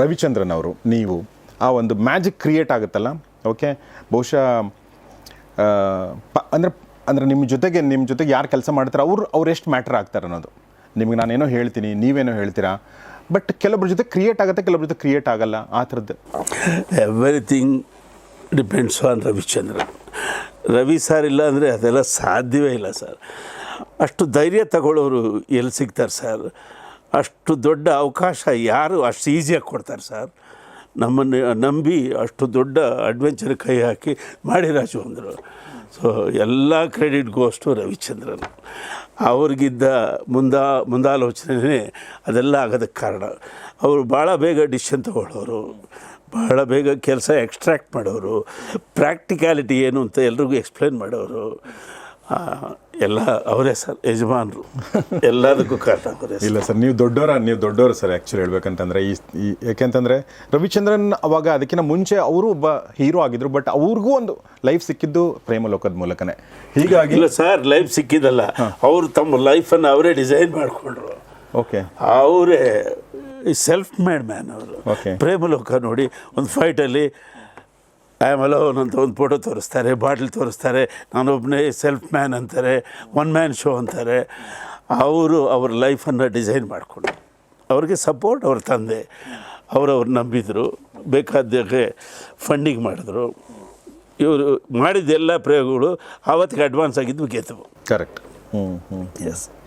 ರವಿಚಂದ್ರನ್ ಅವರು, ನೀವು, ಆ ಒಂದು ಮ್ಯಾಜಿಕ್ ಕ್ರಿಯೇಟ್ ಆಗುತ್ತಲ್ಲ ಓಕೆ ಬಹುಶಃ ಪ, ಅಂದರೆ ಅಂದರೆ ನಿಮ್ಮ ಜೊತೆಗೆ ನಿಮ್ಮ ಜೊತೆಗೆ ಯಾರು ಕೆಲಸ ಮಾಡ್ತಾರೆ ಅವ್ರು ಅವ್ರು ಎಷ್ಟು ಮ್ಯಾಟ್ರ್ ಆಗ್ತಾರೆ ಅನ್ನೋದು. ನಿಮಗೆ ನಾನೇನೋ ಹೇಳ್ತೀನಿ, ನೀವೇನೋ ಹೇಳ್ತೀರಾ? ಬಟ್ ಕೆಲವೊಬ್ರ ಜೊತೆ ಕ್ರಿಯೇಟ್ ಆಗುತ್ತೆ ಕೆಲವೊಬ್ಬರ ಜೊತೆ ಕ್ರಿಯೇಟ್ ಆಗಲ್ಲ, ಆ ಥರದ್ದು. Everything depends on Ravichandran. Ravi sir ಇಲ್ಲ ಅಂದರೆ ಅದೆಲ್ಲ ಸಾಧ್ಯವೇ ಇಲ್ಲ ಸರ್ ಅಷ್ಟು ಧೈರ್ಯ ತಗೊಳ್ಳೋರು ಎಲ್ಲಿ ಸಿಗ್ತಾರೆ ಸರ್ ಅಷ್ಟು ದೊಡ್ಡ ಅವಕಾಶ ಯಾರು ಅಷ್ಟು ಈಸಿಯಾಗಿ ಕೊಡ್ತಾರೆ ಸರ್. ನಮ್ಮನ್ನು ನಂಬಿ ಅಷ್ಟು ದೊಡ್ಡ ಅಡ್ವೆಂಚರ್ ಕೈ ಹಾಕಿ ಮಾಡಿ ರಾಜು ಅಂದರು ಸೊ ಎಲ್ಲ ಕ್ರೆಡಿಟ್ ಗೋಸ್ಟು ರವಿಚಂದ್ರನ್ ಅವ್ರಿಗಿದ್ದ ಮುಂದಾ ಮುಂದಾಲೋಚನೆ ಅದೆಲ್ಲ ಆಗೋದಕ್ಕೆ ಕಾರಣ. ಅವರು ಭಾಳ ಬೇಗ ಡಿಸಿಷನ್ ತಗೊಳ್ಳೋರು ಬಹಳ ಬೇಗ ಕೆಲಸ ಎಕ್ಸ್ಟ್ರಾಕ್ಟ್ ಮಾಡೋರು ಪ್ರಾಕ್ಟಿಕ್ಯಾಲಿಟಿ ಏನು ಅಂತ ಎಲ್ರಿಗೂ ಎಕ್ಸ್ಪ್ಲೇನ್ ಮಾಡೋರು. ಎಲ್ಲ ಅವರೇ ಸರ್ ಯಜಮಾನರು. ಎಲ್ಲದಕ್ಕೂ ಕಾರಣ ಅವರೇ ಇಲ್ಲ ಸರ್ ನೀವು ದೊಡ್ಡವರ ನೀವು ದೊಡ್ಡವರು ಸರ್ ಆ್ಯಕ್ಚುಲಿ ಹೇಳ್ಬೇಕಂತಂದ್ರೆ ಈ ಈ ಯಾಕೆಂತಂದ್ರೆ ರವಿಚಂದ್ರನ್ ಅವಾಗ ಅದಕ್ಕಿಂತ ಮುಂಚೆ ಅವರು ಒಬ್ಬ ಹೀರೋ ಆಗಿದ್ರು ಬಟ್ ಅವ್ರಿಗೂ ಒಂದು ಲೈಫ್ ಸಿಕ್ಕಿದ್ದು ಪ್ರೇಮಲೋಕದ ಮೂಲಕನೇ. ಹೀಗಾಗಿ ಇಲ್ಲ ಸರ್ ಲೈಫ್ ಸಿಕ್ಕಿದ್ದಲ್ಲ. ಅವರು ತಮ್ಮ ಲೈಫನ್ನು ಅವರೇ ಡಿಸೈನ್ ಮಾಡಿಕೊಂಡ್ರು. ಓಕೆ ಅವರೇ ಸೆಲ್ಫ್ ಮೇಡ್ ಮ್ಯಾನ್ ಅವರು ಪ್ರೇಮ ಪ್ರೇಮಲೋಕ ನೋಡಿ ಒಂದು ಫೈಟಲ್ಲಿ ಐ ಆಮ್ ಅಲೋನ್ ಅಂತ ಒಂದು ಫೋಟೋ ತೋರಿಸ್ತಾರೆ ಬಾಟ್ಲ್ ತೋರಿಸ್ತಾರೆ ನಾನೊಬ್ಬನೇ ಸೆಲ್ಫ್ ಮ್ಯಾನ್ ಅಂತಾರೆ ಒನ್ ಮ್ಯಾನ್ ಶೋ ಅಂತಾರೆ. ಅವರು ಅವ್ರ ಲೈಫನ್ನು ಡಿಸೈನ್ ಮಾಡಿಕೊಂಡು ಅವ್ರಿಗೆ ಸಪೋರ್ಟ್ ಅವ್ರ ತಂದೆ ಅವರವ್ರು ನಂಬಿದರು ಬೇಕಾದಾಗೆ ಫಂಡಿಂಗ್ ಮಾಡಿದ್ರು. ಇವರು ಮಾಡಿದ್ದೆಲ್ಲ ಪ್ರಯೋಗಗಳು ಆವತ್ತಿಗೆ ಅಡ್ವಾನ್ಸ್ ಆಗಿದ್ದು ಗೆದ್ದವು. ಕರೆಕ್ಟ್ ಹ್ಞೂ ಹ್ಞೂ ಎಸ್